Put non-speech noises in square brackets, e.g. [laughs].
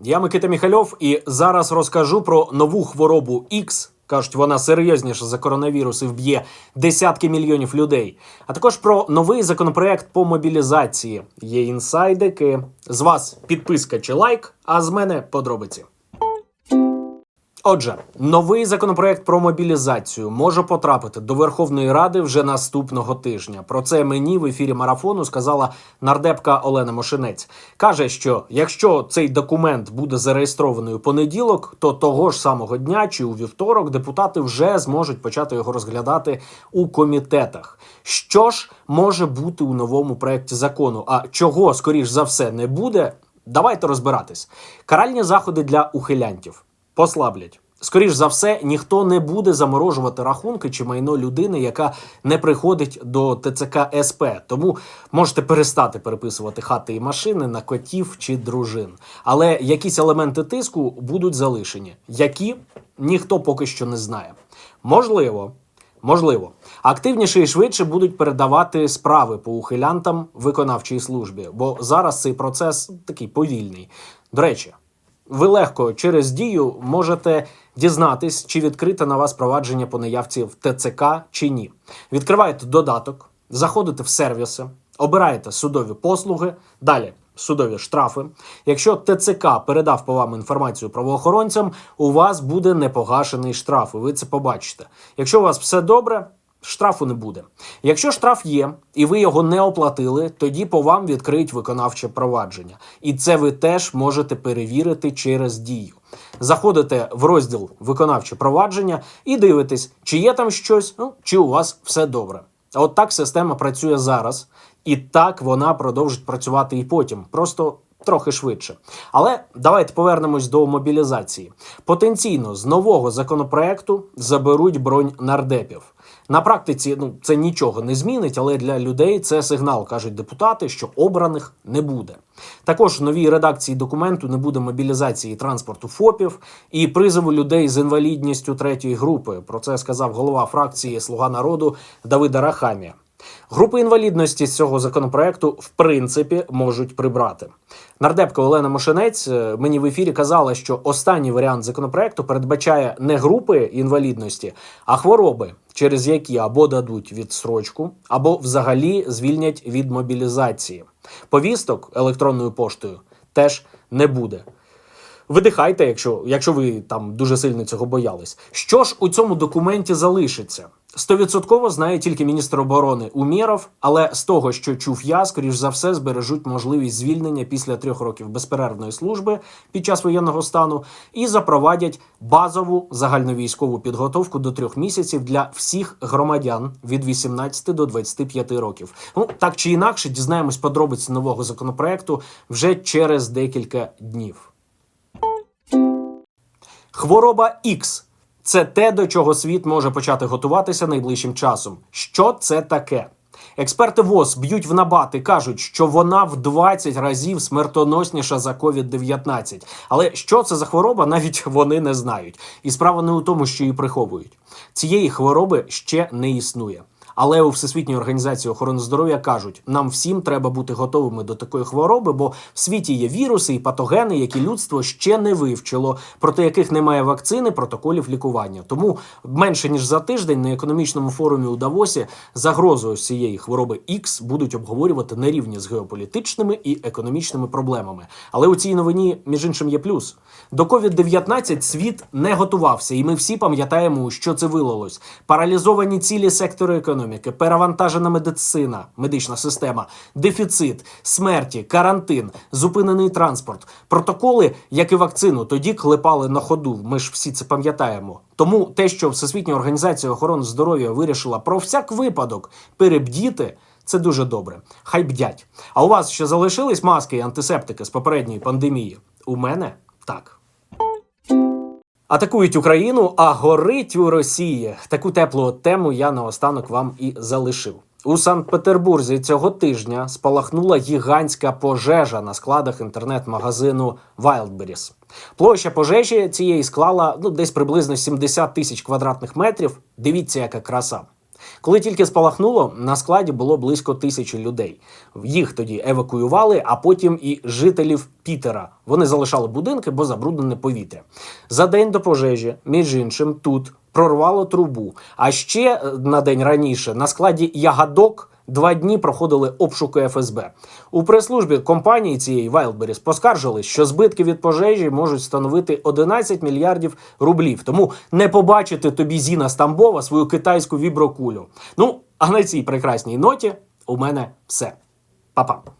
Я Микита Міхальов і зараз розкажу про нову хворобу X. Кажуть, вона серйозніша за коронавірус і вб'є десятки мільйонів людей. А також про новий законопроект по мобілізації. Є інсайдики. З вас підписка чи лайк, а з мене подробиці. Отже, новий законопроект про мобілізацію може потрапити до Верховної Ради вже наступного тижня. Про це мені в ефірі марафону сказала нардепка Олена Мошенець. каже, що якщо цей документ буде зареєстрований у понеділок, то того ж самого дня чи у вівторок депутати вже зможуть почати його розглядати у комітетах. Що ж може бути у новому проєкті закону? А чого скоріш за все не буде? Давайте розбиратись. Каральні заходи для ухилянтів послаблять. Скоріш за все, ніхто не буде заморожувати рахунки чи майно людини, яка не приходить до ТЦК СП. Тому можете перестати переписувати хати і машини на котів чи дружин. Але якісь елементи тиску будуть залишені, які ніхто поки що не знає. Можливо, Можливо, активніше і швидше будуть передавати справи по ухилянтам виконавчій службі, бо зараз цей процес такий повільний. До речі, ви легко через дію можете дізнатись, чи відкрите на вас провадження по наявці в ТЦК чи ні. Відкриваєте додаток, заходите в сервіси, обираєте судові послуги, далі судові штрафи. Якщо ТЦК передав по вам інформацію правоохоронцям, у вас буде непогашений штраф, і ви це побачите. Якщо у вас все добре. Штрафу не буде. Якщо штраф є і ви його не оплатили, тоді по вам відкриють виконавче провадження. І це ви теж можете перевірити через дію. Заходите в розділ виконавче провадження і дивитесь, чи є там щось, ну чи у вас все добре. От так система працює зараз, і так вона продовжить працювати і потім. Просто трохи швидше. Але давайте повернемось до мобілізації. Потенційно з нового законопроекту заберуть бронь нардепів. На практиці ну це нічого не змінить, але для людей це сигнал, кажуть депутати, що обраних не буде. Також в новій редакції документу не буде мобілізації транспорту ФОПів і призову людей з інвалідністю третьої групи. Про це сказав голова фракції Слуга народу Давида Рахамія. Групи інвалідності з цього законопроекту в принципі можуть прибрати. Нардепка Олена Мошенець е, мені в ефірі казала, що останній варіант законопроекту передбачає не групи інвалідності, а хвороби, через які або дадуть відстрочку, або взагалі звільнять від мобілізації. Повісток електронною поштою теж не буде. Видихайте, якщо, якщо ви там дуже сильно цього боялись. Що ж у цьому документі залишиться? Стовідсотково знає тільки міністр оборони Умєров, але з того, що чув я, скоріш за все, збережуть можливість звільнення після трьох років безперервної служби під час воєнного стану і запровадять базову загальновійськову підготовку до трьох місяців для всіх громадян від 18 до 25 років. Ну так чи інакше, дізнаємось подробиці нового законопроекту вже через декілька днів. Хвороба X – це те, до чого світ може почати готуватися найближчим часом. Що це таке? Експерти ВОЗ б'ють в набати, кажуть, що вона в 20 разів смертоносніша за COVID-19. Але що це за хвороба, навіть [laughs] вони не знають. І справа не у тому, що її приховують. Цієї хвороби ще не існує. Але у Всесвітній організації охорони здоров'я кажуть, нам всім треба бути готовими до такої хвороби, бо в світі є віруси і патогени, які людство ще не вивчило, проти яких немає вакцини, протоколів лікування. Тому менше ніж за тиждень на економічному форумі у Давосі загрозу ось цієї хвороби X будуть обговорювати на рівні з геополітичними і економічними проблемами. Але у цій новині, між іншим, є плюс. До COVID-19 світ не готувався, і ми всі пам'ятаємо, що це вилилось. Паралізовані цілі сектори економіки, перевантажена медицина, медична система, дефіцит, смерті, карантин, зупинений транспорт, протоколи, як і вакцину, тоді клепали на ходу. Ми ж всі це пам'ятаємо. Тому те, що Всесвітня організація охорони здоров'я вирішила про всяк випадок перебдіти. Це дуже добре. Хай бдять. А у вас ще залишились маски і антисептики з попередньої пандемії? У мене так. Атакують Україну, а горить у Росії. Таку теплу тему я наостанок вам і залишив. У Санкт-Петербурзі цього тижня спалахнула гігантська пожежа на складах інтернет-магазину Wildberries. Площа пожежі цієї склала ну десь приблизно 70 тисяч квадратних метрів. Дивіться, яка краса. Коли тільки спалахнуло, на складі було близько тисячі людей. Їх тоді евакуювали, а потім і жителів Пітера. Вони залишали будинки, бо забруднене повітря. За день до пожежі, між іншим, тут прорвало трубу. А ще е, на день раніше на складі ягодок. Два дні проходили обшуки ФСБ. У прес-службі компанії цієї Wildberries поскаржили, що збитки від пожежі можуть становити 11 мільярдів рублів. Тому не побачити тобі Зіна Стамбова свою китайську віброкулю. Ну а на цій прекрасній ноті у мене все. Па-па.